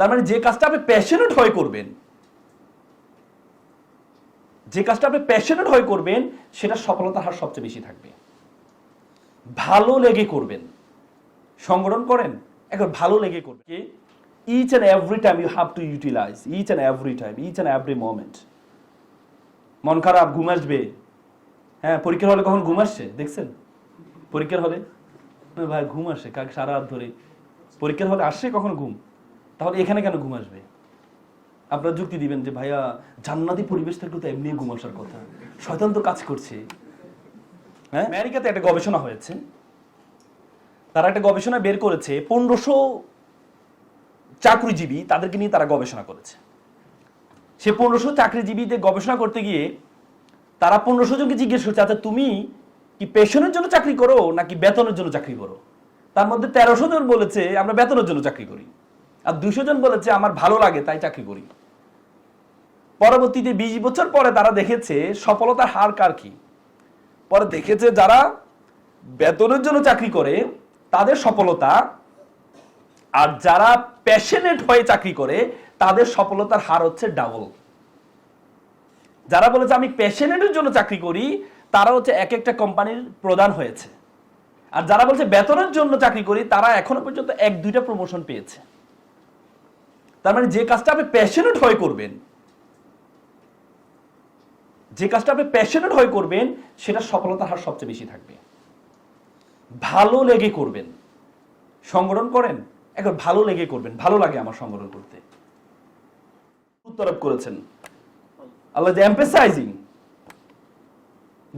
তার মানে যে কাজটা আপনি প্যাশনেট হয়ে করবেন, যে কাজটা আপনি প্যাশনেট হয়ে করবেন, সেটা সফলতার হার সবচেয়ে বেশি থাকবে। ভালো লেগে করবেন। সংগঠন করেন, এখন ভালো লেগে করবেন। Each and every time you have to utilise each and every time each and every moment মন খারাপ, ঘুম আসবে। হ্যাঁ পরীক্ষার হলে কখন ঘুম আসছে? দেখছেন? পরীক্ষার হলে? ভাই, ঘুম আসে কাকে সারা রাত ধরে। পরীক্ষার হলে আসছে কখন ঘুম? তাহলে এখানে কেন ঘুম আসবে? আপনারা যুক্তি দিবেন যে, ভাইয়া, জান্নাতি পরিবেশ থেকে তো এমনি ঘুম আসার কথা। শয়তান তো কাজ করছে। হ্যাঁ? আমেরিকাতে একটা গবেষণা হয়েছে। তারা একটা গবেষণা বের করেছে, পনেরোশো চাকরিজীবী তাদেরকে নিয়ে তারা গবেষণা করেছে। সে পনেরোশো চাকরিজীবীদের গবেষণা করতে গিয়ে তারা পনেরোশো জনকে জিজ্ঞেস করছে আচ্ছা তুমি কি পেশনের জন্য চাকরি করো নাকি বেতনের জন্য চাকরি করো? তার মধ্যে তেরোশো জন বলেছে, আমরা বেতনের জন্য চাকরি করি। আর দুইশো জন বলেছে, আমার ভালো লাগে, তাই চাকরি করি। পরবর্তীতে বিশ বছর পরে তারা দেখেছে, সফলতার হার কার কি? পরে দেখেছে যারা বেতনের জন্য চাকরি করে, তাদের সফলতা, আর যারা প্যাশনেট হয়ে চাকরি করে, তাদের সফলতার হার হচ্ছে ডাবল যারা বলেছে, আমি প্যাশনেটের জন্য চাকরি করি, তারা হচ্ছে এক একটা কোম্পানির প্রধান হয়েছে। আর যারা বলছে, বেতনের জন্য চাকরি করি, তারা এখনও পর্যন্ত এক দুইটা প্রমোশন পেয়েছে। তার মানে যে কাজটা আপনি প্যাশনেট হয়ে করবেন, যে কাজটা আপনি প্যাশনেট হয়ে করবেন, সেটা সফলতার হার সবচেয়ে বেশি থাকবে। ভালো লেগে করবেন। সংগঠন করেন, একবার ভালো লেগে করবেন। ভালো লাগে আমার সংগঠন করতে। গুরুত্ব আরোপ করেছেন। আল্লাহ যে এম্পেসাইজিং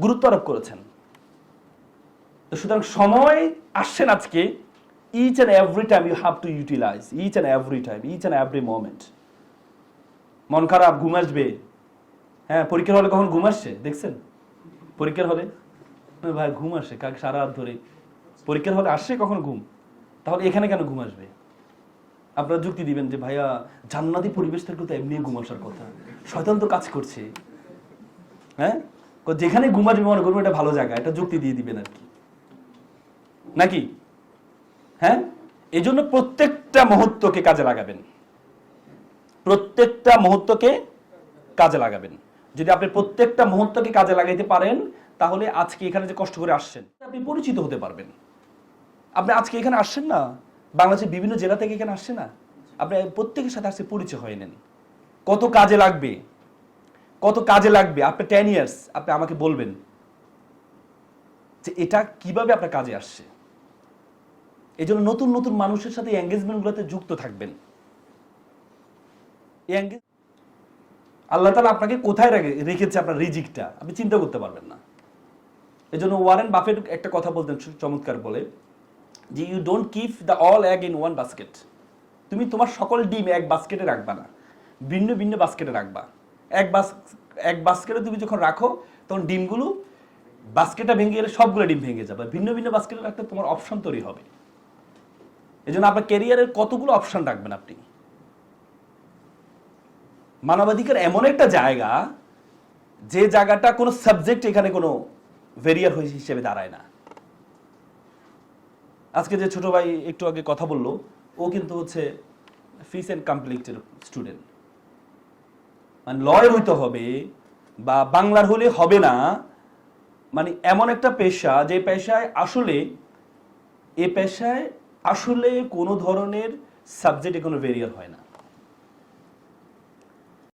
গুরুত্ব আরোপ করেছেন। তো সুতরাং সময় আসছেন আজকে। Each and every time you have to utilise each and every time each and every moment মন খারাপ, ঘুম আসবে। হ্যাঁ পরীক্ষার হলে কখন ঘুম আসছে? দেখছেন? পরীক্ষার হলে? ভাই, ঘুম আসে, কাকে সারা রাত ধরে? পরীক্ষার হলে আসছে কখন ঘুম? তাহলে এখানে কেন ঘুম আসবে? আপনারা যুক্তি দিবেন যে, ভাইয়া, জান্নাতি পরিবেশ থেকে তো এমনি ঘুম আসার কথা। শয়তান তো কাজ করছে। হ্যাঁ? যেখানে ঘুম আসবে মনে করব, এটা ভালো জায়গা। এটা যুক্তি দিয়ে দিবেন আর কি। নাকি? হ্যাঁ? এই জন্য প্রত্যেকটা মুহূর্তকে কাজে লাগাবেন। প্রত্যেকটা মুহূর্তকে কাজে লাগাবেন। যদি আপনি প্রত্যেকটা মুহূর্তকে কাজে লাগাইতে পারেন, তাহলে আজকে এখানে যে কষ্ট করে আসছেন, আপনি পরিচিত হতে পারবেন। আপনি আজকে এখানে আসছেন না? বাংলাদেশের বিভিন্ন জেলা থেকে এখানে আসছে না? আপনি প্রত্যেকের সাথে আজকে পরিচয় হয়ে নেন। কত কাজে লাগবে? কত কাজে লাগবে? আপনি টেন ইয়ার্স আপনি আমাকে বলবেন যে এটা কীভাবে আপনার কাজে আসছে? এই জন্য নতুন নতুন মানুষের সাথে এঙ্গেজমেন্টগুলোতে যুক্ত থাকবেন। আল্লাহ তালা আপনাকে কোথায় রেখে- রেখেছে আপনার রিজিকটা? আপনি চিন্তা করতে পারবেন না। এই জন্য ওয়ারেন বাফেট একটা কথা বলতেন চমৎকার বলে, যে you don't keep the all egg in one basket তুমি তোমার সকল ডিম এক বাস্কেটে রাখবা না। ভিন্ন ভিন্ন বাস্কেটে রাখবা। এক বাস এক বাস্কেটে তুমি যখন রাখো, তখন ডিমগুলো বাস্কেটটা ভেঙে গেলে সবগুলো ডিম ভেঙে যাবে। ভিন্ন ভিন্ন বাস্কেটে রাখতে তোমার অপশন তৈরি হবে। এই জন্য আপনার ক্যারিয়ারের কতগুলো অপশন রাখবেন আপনি? মানবাধিকার এমন একটা জায়গা, যে জায়গাটা কোনো সাবজেক্ট এখানে কোনো ভেরিয়ার হিসেবে দাঁড়ায় না। আজকে যে ছোট ভাই একটু আগে কথা বলল, ও কিন্তু হচ্ছে ফিস অ্যান্ড কমপ্লিটের স্টুডেন্ট মানে লয়ার হইতে হবে বা বাংলার হলে হবে না মানে এমন একটা পেশা, যে পেশায় আসলে এ পেশায় আসলে কোনো ধরনের সাবজেক্টে কোনো ভেরিয়ার হয় না।